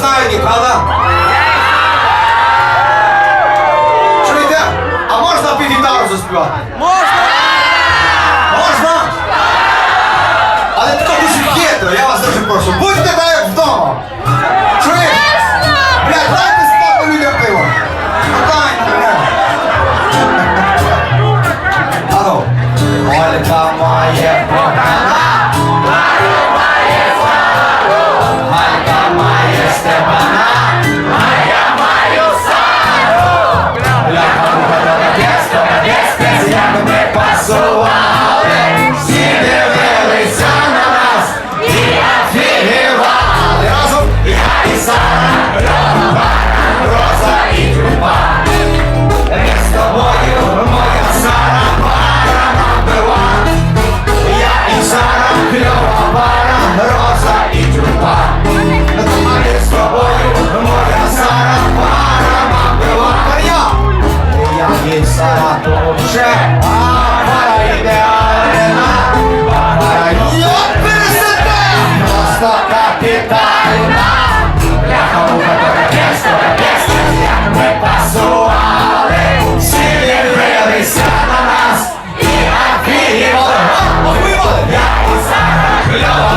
знаю, ні, правда? Чуєте? А можна під гітару заспівати? Можна! Можна? Але тако дуже хитро, я вас дуже прошу. Будьте душе, ага, ідеальна, ага, йот, красота, просто капітальна. Бляха, муха, дора, пєстора, пєстора, як ми пасували, всі дивилися на нас і афігівали. Ох, ми, я і Сара, кльова.